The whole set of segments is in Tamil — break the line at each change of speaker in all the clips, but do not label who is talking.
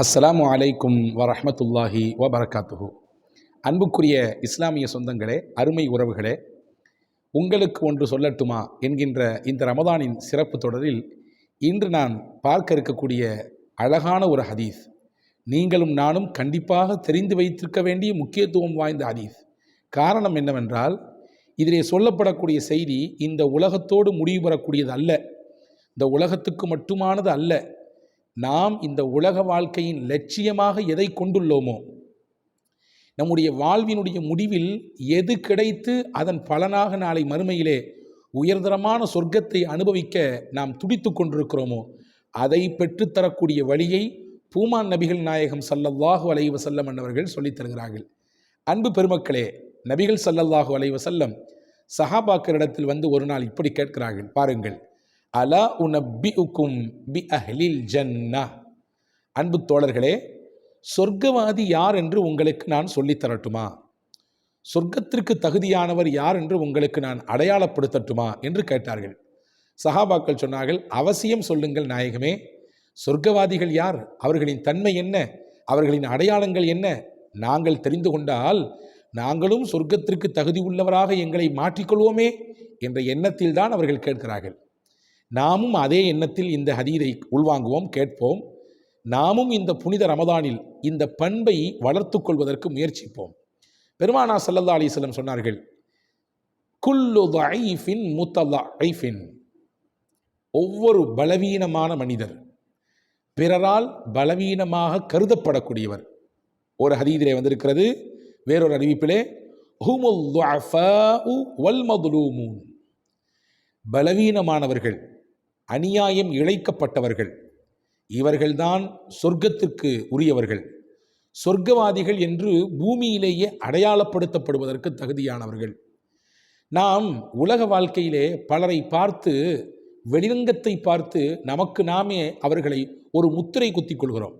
அஸ்ஸலாமு அலைக்கும் வரமத்துல்லாஹி வபரகாத்துஹு. அன்புக்குரிய இஸ்லாமிய சொந்தங்களே அருமை உறவுகளே உங்களுக்கு ஒன்று சொல்லட்டுமா என்கின்ற இந்த ரமதானின் சிறப்பு தொடரில் இன்று நான் பார்க்க இருக்கக்கூடிய அழகான ஒரு ஹதீஸ். நீங்களும் நானும் கண்டிப்பாக தெரிந்து வைத்திருக்க வேண்டிய முக்கியத்துவம் வாய்ந்த ஹதீஸ். காரணம் என்னவென்றால் இதிலே சொல்லப்படக்கூடிய செய்தி இந்த உலகத்தோடு முடிவு பெறக்கூடியது அல்ல. இந்த உலகத்துக்கு மட்டுமானது அல்ல. நாம் இந்த உலக வாழ்க்கையின் லட்சியமாக எதை கொண்டுள்ளோமோ நம்முடைய வாழ்வினுடைய முடிவில் எது கிடைத்து அதன் பலனாக நாளை மறுமையிலே உயர்தரமான சொர்க்கத்தை அனுபவிக்க நாம் துடித்து கொண்டிருக்கிறோமோ அதை பெற்றுத்தரக்கூடிய வழியை பூமான் நபிகள் நாயகம் சல்லல்லாஹு அலைவ செல்லம் என்பவர்கள் சொல்லித் தருகிறார்கள். அன்பு பெருமக்களே நபிகள் சல்லல்லாஹு அலைவ செல்லம் சஹாபாக்கரிடத்தில் வந்து ஒரு நாள் இப்படி கேட்கிறார்கள். பாருங்கள். அலா உனப்பிஉக்கும் பி அஹ்லில் ஜன்னா அன்பு தோழர்களே சொர்க்கவாதி யார் என்று உங்களுக்கு நான் சொல்லித் தரட்டுமா? சொர்க்கத்திற்கு தகுதியானவர் யார் என்று உங்களுக்கு நான் அடையாளப்படுத்தட்டுமா என்று கேட்டார்கள். சஹாபாக்கள் சொன்னார்கள் அவசியம் சொல்லுங்கள் நாயகமே. சொர்க்கவாதிகள் யார்? அவர்களின் தன்மை என்ன? அவர்களின் அடையாளங்கள் என்ன? நாங்கள் தெரிந்து கொண்டால் நாங்களும் சொர்க்கத்திற்கு தகுதி உள்ளவராக எங்களை மாற்றிக்கொள்வோமே என்ற எண்ணத்தில் தான் அவர்கள் கேட்கிறார்கள். நாமும் அதே எண்ணத்தில் இந்த ஹதீதை உள்வாங்குவோம் கேட்போம். நாமும் இந்த புனித ரமதானில் இந்த பண்பை வளர்த்து கொள்வதற்கு முயற்சிப்போம். பெருமானா சல்லல்லா அலிஸ்லம் சொன்னார்கள் குல்லு ஐஃபின் முத்தல்லா ஐஃபின் ஒவ்வொரு பலவீனமான மனிதர் பிறரால் பலவீனமாக கருதப்படக்கூடியவர். ஒரு ஹதீதிலே வந்திருக்கிறது வேறொரு அறிவிப்பிலே ஹுமுல் வல் மதுலூமூன். பலவீனமானவர்கள் அநியாயம் இழைக்கப்பட்டவர்கள். இவர்கள்தான் சொர்க்கத்திற்கு உரியவர்கள். சொர்க்கவாதிகள் என்று பூமியிலேயே அடையாளப்படுத்தப்படுவதற்கு தகுதியானவர்கள். நாம் உலக வாழ்க்கையிலே பலரை பார்த்து வெளிரங்கத்தை பார்த்து நமக்கு நாமே அவர்களை ஒரு முத்திரை குத்திக் கொள்கிறோம்.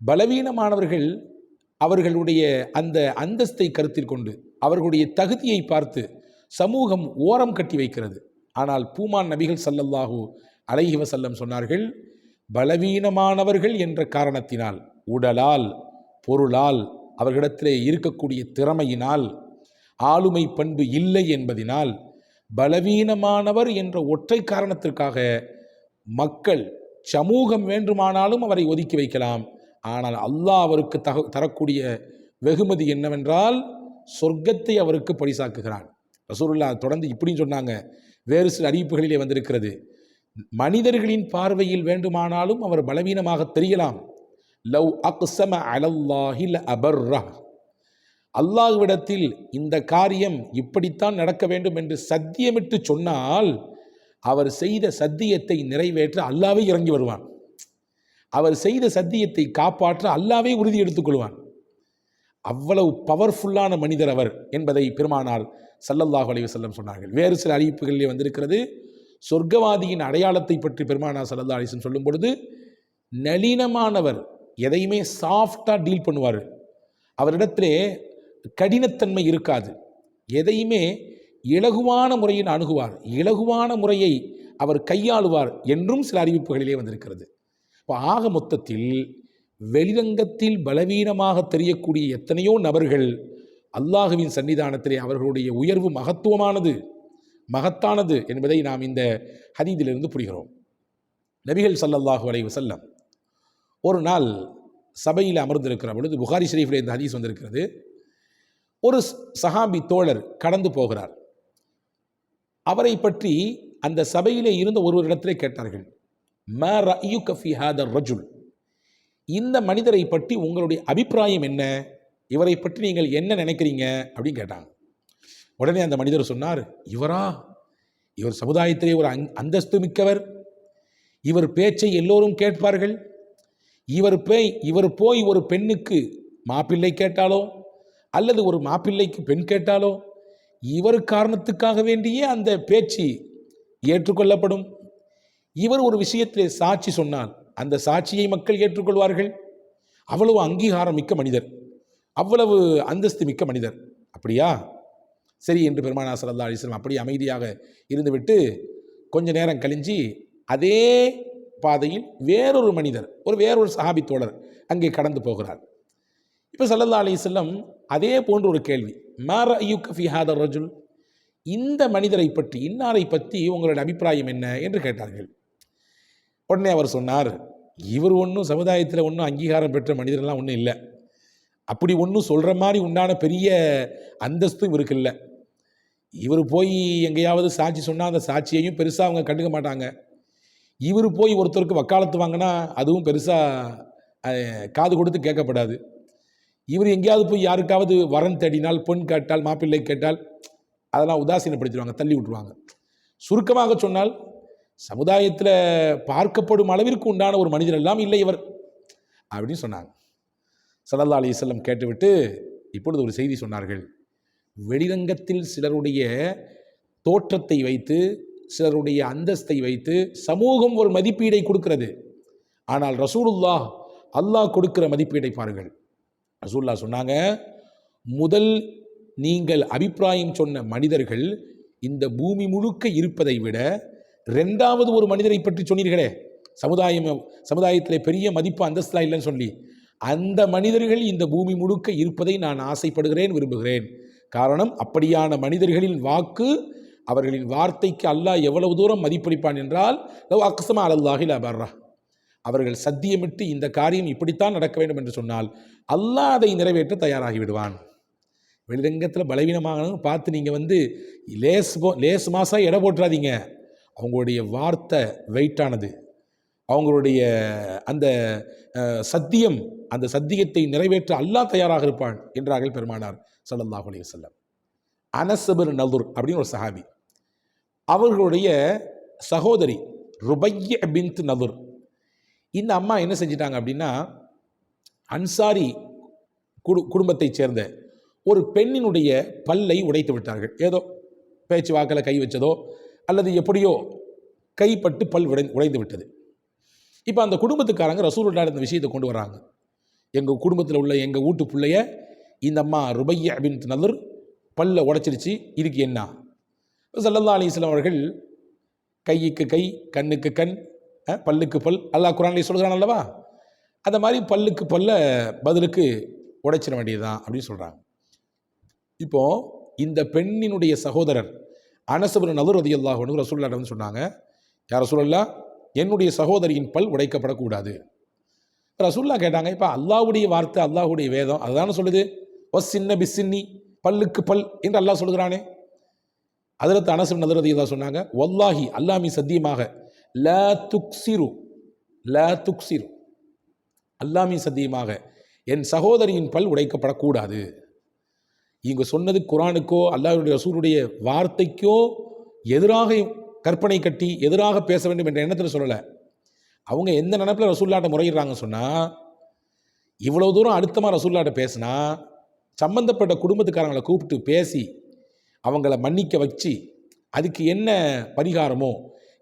பலவீனமானவர்கள் அவர்களுடைய அந்த அந்தஸ்தை கருத்தில் கொண்டு அவர்களுடைய தகுதியை பார்த்து சமூகம் ஓரம் கட்டி வைக்கிறது. ஆனால் பூமான் நபிகள் சல்லல்லாஹு அலைஹி வசல்லம் சொன்னார்கள் பலவீனமானவர்கள் என்ற காரணத்தினால் உடலால் பொருளால் அவர்களிடத்திலே இருக்கக்கூடிய திறமையினால் ஆளுமை பண்பு இல்லை என்பதினால் பலவீனமானவர் என்ற ஒற்றை காரணத்திற்காக மக்கள் சமூகம் வேண்டுமானாலும் அவரை ஒதுக்கி வைக்கலாம். ஆனால் அல்லாஹ் அவருக்கு தக தரக்கூடிய வெகுமதி என்னவென்றால் சொர்க்கத்தை அவருக்கு பரிசாக்குகிறான் ரசூருல்லா தொடர்ந்து இப்படின்னு சொன்னாங்க வேறு சில அறிவிப்புகளிலே வந்திருக்கிறது. மனிதர்களின் பார்வையில் வேண்டுமானாலும் அவர் பலவீனமாக தெரியலாம். லவ் அக்சம அலல்லாஹில் அபர்ரா அல்லாஹ்விடத்தில் இந்த காரியம் இப்படித்தான் நடக்க வேண்டும் என்று சத்தியமிட்டு சொன்னால் அவர் செய்த சத்தியத்தை நிறைவேற்ற அல்லாவே இறங்கி வருவான். அவர் செய்த சத்தியத்தை காப்பாற்ற அல்லாவே உறுதி எடுத்துக்கொள்வான் அவ்வளவு பவர்ஃபுல்லான மனிதர் அவர் என்பதை பெருமானார் சல்லல்லாஹு அலைஹி சொன்னார்கள். வேறு சில அறிவிப்புகளிலே வந்திருக்கிறது. சொர்க்கவாதியின் அடையாளத்தை பற்றி பெருமானார் சல்லல்லா அலிசன் சொல்லும் பொழுது நளினமானவர் எதையுமே சாஃப்டாக டீல் பண்ணுவார். அவரிடத்திலே கடினத்தன்மை இருக்காது. எதையுமே இலகுவான முறையில் அணுகுவார். இலகுவான முறையை அவர் கையாளுவார் என்றும் சில அறிவிப்புகளிலே வந்திருக்கிறது. இப்போ ஆக மொத்தத்தில் வெளிரங்கத்தில் பலவீனமாக தெரியக்கூடிய எத்தனையோ நபர்கள் அல்லாஹுவின் சன்னிதானத்திலே அவர்களுடைய உயர்வு மகத்துவமானது மகத்தானது என்பதை நாம் இந்த ஹதீதிலிருந்து புரிகிறோம். நபிகள் சல்லல்லாஹு அலைவு செல்லம் ஒரு நாள் சபையில் அமர்ந்திருக்கிற பொழுது புகாரி ஷரீஃபில் இந்த ஹதீஸ் வந்திருக்கிறது. ஒரு சஹாபி தோழர் கடந்து போகிறார். அவரை பற்றி அந்த சபையிலே இருந்த ஒருவரிடத்திலே கேட்டார்கள் ம ரயு கஃபி ஹாதர் ரஜுல்? இந்த மனிதரை பற்றி உங்களுடைய அபிப்பிராயம் என்ன? இவரை பற்றி நீங்கள் என்ன நினைக்கிறீங்க? அப்படின்னு கேட்டாங்க. உடனே அந்த மனிதர் சொன்னார் இவரா? இவர் சமுதாயத்திலே ஒரு அங் அந்தஸ்து மிக்கவர். இவர் பேச்சை எல்லோரும் கேட்பார்கள். இவர் போய் இவர் போய் ஒரு பெண்ணுக்கு மாப்பிள்ளை கேட்டாலோ அல்லது ஒரு மாப்பிள்ளைக்கு பெண் கேட்டாலோ இவர் காரணத்துக்காக வேண்டியே அந்த பேச்சு ஏற்றுக்கொள்ளப்படும். இவர் ஒரு விஷயத்திலே சாட்சி சொன்னால் அந்த சாட்சியை மக்கள் ஏற்றுக்கொள்வார்கள்? அவ்வளவு அங்கீகாரம் மிக்க மனிதர். அவ்வளவு அந்தஸ்து மிக்க மனிதர். அப்படியா? சரி என்று பெருமானா சல்லா அலிஸ்லாம் அப்படி அமைதியாக இருந்துவிட்டு கொஞ்ச நேரம் கழிஞ்சு அதே பாதையில் வேறொரு மனிதர் ஒரு வேறொரு சஹாபி தோழர் அங்கே கடந்து போகிறார். இப்போ சல்லல்லா அலிசல்லம் அதே போன்ற ஒரு கேள்வி. மார ஐயுக்க ஃபி ரஜுல்? இந்த மனிதரை பற்றி இன்னாரை பற்றி உங்களுடைய அபிப்பிராயம் என்ன? என்று கேட்டார்கள். உடனே அவர் சொன்னார் இவர் ஒன்றும் சமுதாயத்தில் ஒன்றும் அங்கீகாரம் பெற்ற மனிதர்லாம் ஒன்றும் இல்லை. அப்படி ஒன்றும் சொல்கிற மாதிரி உண்டான பெரிய அந்தஸ்தும் இவருக்கு இல்லை. இவர் போய் எங்கேயாவது சாட்சி சொன்னால் அந்த சாட்சியையும் பெருசாக அவங்க கண்டுக்க மாட்டாங்க. இவர் போய் ஒருத்தருக்கு வக்காலத்து வாங்கினா அதுவும் பெருசாக காது கொடுத்து கேட்கப்படாது. இவர் எங்கேயாவது போய் யாருக்காவது வரன் தேடினால் பொன் கேட்டால் மாப்பிள்ளை கேட்டால் அதெல்லாம் உதாசீனப்படுத்திடுவாங்க தள்ளி விட்டுருவாங்க. சுருக்கமாக சொன்னால் சமுதாயத்தில் பார்க்கப்படும் அளவிற்கு உண்டான ஒரு மனிதர் எல்லாம் இல்லை இவர். அப்படின்னு சொன்னாங்க. சல்லல்லா அலிசல்லம் கேட்டுவிட்டு இப்பொழுது ஒரு செய்தி சொன்னார்கள். வெளிரங்கத்தில் சிலருடைய தோற்றத்தை வைத்து சிலருடைய அந்தஸ்தை வைத்து சமூகம் ஒரு மதிப்பீடை கொடுக்கிறது. ஆனால் ரசூலுல்லாஹ் அல்லாஹ் கொடுக்கிற மதிப்பீடை பாருங்கள். ரசூல்லா சொன்னாங்க முதல் நீங்கள் அபிப்பிராயம் சொன்ன மனிதர்கள் இந்த பூமி முழுக்க இருப்பதை விட ரெண்டாவது ஒரு மனிதரை பற்றி சொன்னீர்களே. சமுதாயம் சமுதாயத்தில் பெரிய மதிப்பு அந்தஸ்தா இல்லைன்னு சொல்லி. அந்த மனிதர்கள் இந்த பூமி முழுக்க இருப்பதை நான் ஆசைப்படுகிறேன் விரும்புகிறேன். காரணம் அப்படியான மனிதர்களின் வாக்கு அவர்களின் வார்த்தைக்கு அல்லாஹ் எவ்வளவு தூரம் மதிப்பளிப்பான் என்றால் லவ் அக்சமா அலல்லாஹில் அபர்ரா அவர்கள் சத்தியமிட்டு இந்த காரியம் இப்படித்தான் நடக்க வேண்டும் என்று சொன்னால் அல்லாஹ் அதை நிறைவேற்ற தயாராகி விடுவான். வெளிரங்கத்தில் பலவீனமாக பார்த்து நீங்கள் வந்து லேஸ் போ லேஸ் மாசாக எடை போட்டுறாதீங்க. அவங்களுடைய வார்த்தை வெயிட்டானது அவங்களுடைய அந்த சத்தியம் அந்த சத்தியத்தை நிறைவேற்ற அல்லாஹ் தயாராக இருப்பான் என்றார்கள் பெருமானார் சல்லல்லாஹ் அலி வல்லம் அனசபர் நதுர் அப்படின்னு ஒரு சஹாபி. அவர்களுடைய சகோதரி ருபைய பின்த் நதுர். இந்த அம்மா என்ன செஞ்சிட்டாங்க அப்படின்னா அன்சாரி குடு குடும்பத்தைச் சேர்ந்த ஒரு பெண்ணினுடைய பல்லை உடைத்து விட்டார்கள். ஏதோ பேச்சு வாக்கில் கை வச்சதோ அல்லது எப்படியோ கைப்பட்டு பல் உடை உடைந்து விட்டது. இப்போ அந்த குடும்பத்துக்காரங்க ரசூலுல்லா இந்த விஷயத்தை கொண்டு வராங்க. எங்கள் குடும்பத்தில் உள்ள எங்கள் வீட்டு பிள்ளைய இந்த அம்மா ருபைய அப்படின்னு நல்லர் பல்ல உடைச்சிருச்சு இதுக்கு என்ன? சல்லல்லா அலிஸ்லாம் அவர்கள் கைக்கு கை கண்ணுக்கு கண் பல்லுக்கு பல் அல்லாஹ் குரான்லேயே சொல்கிறான் அல்லவா? அந்த மாதிரி பல்லுக்கு பல்ல பதிலுக்கு உடைச்சிட வேண்டியதுதான் அப்படின்னு சொல்கிறாங்க இப்போ இந்த பெண்ணினுடைய சகோதரர் அனசபுரன் நவர் ரதி அல்லாஹ் வந்து சொன்னாங்க யார் ரசூலல்லா என்னுடைய சகோதரியின் பல் உடைக்கப்படக்கூடாது. ரசூல்லா கேட்டாங்க இப்போ அல்லாவுடைய வார்த்தை அல்லாஹ்வுடைய வேதம் அதுதானே சொல்லுது? ஒஸ் சின்ன பிஸ்ஸின்னி பல்லுக்கு பல் என்று அல்லாஹ் சொல்கிறானே அதிரத்து அனசம் நதுரதி தான் சொன்னாங்க ஒல்லாஹி அல்லாமி சத்தியமாக ல துக்சிரு ல துக்சிரு அல்லாமி சத்தியமாக என் சகோதரியின் பல் உடைக்கப்படக்கூடாது. இவங்க சொன்னது குரானுக்கோ அல்லாஹ்வுடைய ரசூலுடைய வார்த்தைக்கோ எதிராக கற்பனை கட்டி எதிராக பேச வேண்டும் என்ற எண்ணத்தில் சொல்லலை. அவங்க எந்த நினப்பில் ரசூல்லாட்ட முறையிடுறாங்க சொன்னால் இவ்வளோ தூரம் அழுத்தமாக ரசூல்லாட்ட பேசினா சம்பந்தப்பட்ட குடும்பத்துக்காரங்களை கூப்பிட்டு பேசி அவங்கள மன்னிக்க வச்சு அதுக்கு என்ன பரிகாரமோ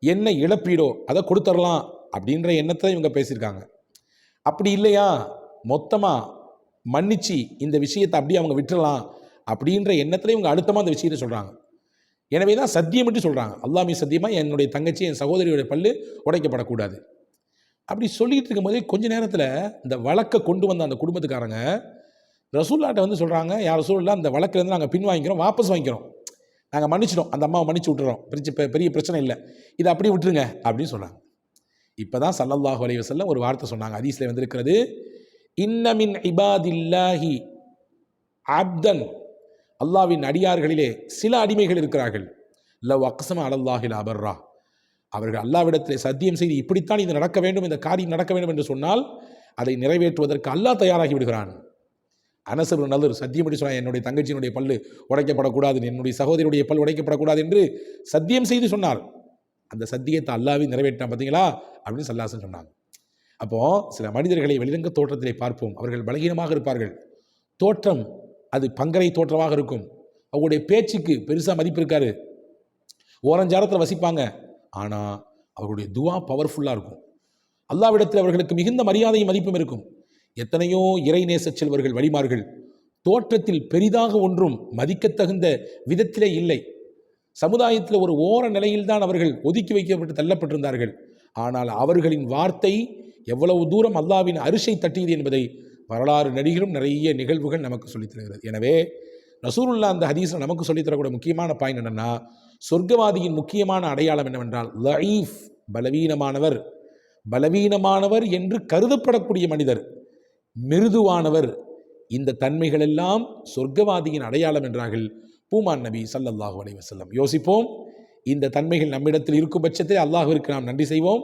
என்ன இழப்பீடோ அதை கொடுத்துடலாம் அப்படின்ற எண்ணத்தை இவங்க பேசியிருக்காங்க. அப்படி இல்லையா? மொத்தமாக மன்னிச்சு இந்த விஷயத்தை அப்படியே அவங்க விட்டுறலாம். அப்படின்ற எண்ணத்தில் இவங்க அழுத்தமாக அந்த விஷயத்தை சொல்கிறாங்க எனவே தான் சத்தியம் என்று சொல்கிறாங்க அல்லாமே சத்தியமாக என்னுடைய தங்கச்சி என் சகோதரியுடைய பல்லு உடைக்கப்படக்கூடாது. அப்படி சொல்லிட்டு இருக்கும்போதே கொஞ்ச நேரத்தில் இந்த வழக்கை கொண்டு வந்த அந்த குடும்பத்துக்காரங்க ரசூல்லாட்ட வந்து சொல்கிறாங்க யார் ரசூல்லா அந்த வழக்கிலேருந்து நாங்கள் பின் வாங்கிக்கிறோம் வாபஸ் வாங்கிக்கிறோம். நாங்கள் மன்னிச்சிட்டோம் அந்த அம்மாவை மன்னிச்சு விட்டுறோம். பிரிச்சு பெரிய பிரச்சனை இல்லை. இதை அப்படியே விட்டுருங்க அப்படின்னு சொல்கிறாங்க இப்போ தான் சல்லல்லாஹு அலைய வஸல்லம் ஒரு வார்த்தை சொன்னாங்க. அதீஸில் வந்திருக்கிறது இன்னமின் இபாதில்லாஹி அப்தன் அல்லாவின் அடியார்களிலே சில அடிமைகள் இருக்கிறார்கள். லவ் அக்சம அலல்லாஹில் அபர்ரா. அவர்கள் அல்லாவிடத்திலே சத்தியம் செய்து இப்படித்தான் இது நடக்க வேண்டும் இந்த காரியம் நடக்க வேண்டும் என்று சொன்னால் அதை நிறைவேற்றுவதற்கு அல்லாஹ் தயாராகி விடுகிறான். அனசர் நல்லர் சத்தியம் பண்ணி சொன்னால் என்னுடைய தங்கச்சியினுடைய பல்லு உடைக்கப்படக்கூடாது என்னுடைய சகோதரியுடைய பல் உடைக்கப்படக்கூடாது என்று சத்தியம் செய்து சொன்னார். அந்த சத்தியத்தை அல்லாவே நிறைவேற்றான் பார்த்தீங்களா அப்படின்னு சல்லாசன் சொன்னாங்க. அப்போ சில மனிதர்களை வெளிரங்க தோற்றத்திலே பார்ப்போம். அவர்கள் பலகீனமாக இருப்பார்கள். தோற்றம் அது பங்கரை தோற்றமாக இருக்கும். அவங்களுடைய பேச்சுக்கு பெருசாக மதிப்பு இருக்காரு ஓரஞ்சாரத்தில் வசிப்பாங்க. ஆனால் அவருடைய துவா பவர்ஃபுல்லாக இருக்கும். அல்லாவிடத்தில் அவர்களுக்கு மிகுந்த மரியாதையும் மதிப்பும் இருக்கும். எத்தனையோ இறைநேச செல்வர்கள் வழிமார்கள் தோற்றத்தில் பெரிதாக ஒன்றும் மதிக்கத்தகுந்த விதத்திலே இல்லை. சமுதாயத்தில் ஒரு ஓர நிலையில்தான் அவர்கள் ஒதுக்கி வைக்கப்பட்டு தள்ளப்பட்டிருந்தார்கள். ஆனால் அவர்களின் வார்த்தை எவ்வளவு தூரம் அல்லாவின் அரிசை தட்டியது என்பதை வரலாறு நடிகரும் நிறைய நிகழ்வுகள் நமக்கு சொல்லித் தருகிறது எனவே ரசூருல்லா அந்த ஹதீஸில் நமக்கு சொல்லித்தரக்கூடிய முக்கியமான பாயிண்ட் என்னென்னா சொர்க்கவாதியின் முக்கியமான அடையாளம் என்னவென்றால் லயீஃப் பலவீனமானவர். பலவீனமானவர் என்று கருதப்படக்கூடிய மனிதர் மிருதுவானவர். இந்த தன்மைகள் எல்லாம் சொர்க்கவாதியின் அடையாளம் என்றார்கள் பூமான் நபி சல்லல்லாஹு அலைவசல்லம் யோசிப்போம் இந்த தன்மைகள் நம்மிடத்தில் இருக்கும் பட்சத்தில் அல்லாஹுவிற்கு நாம் நன்றி செய்வோம்.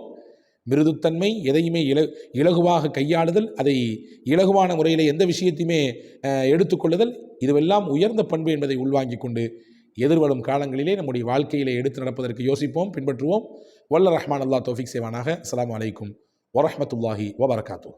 மிருதுத்தன்மை எதையுமே இல இலகுவாக கையாளுதல் அதை இலகுவான முறையில் எந்த விஷயத்தையுமே எடுத்துக்கொள்ளுதல் இதுவெல்லாம் உயர்ந்த பண்பு என்பதை உள்வாங்கிக் கொண்டு எதிர்வரும் காலங்களிலே நம்முடைய வாழ்க்கையிலே எடுத்து நடப்பதற்கு யோசிப்போம் பின்பற்றுவோம். வல்ல ரஹ்மான் அல்லா தோஃபிக் சேவானாக அஸ்லாம் வலைக்கும் வரஹ்மத்துல்லாஹி வபரகாத்தூ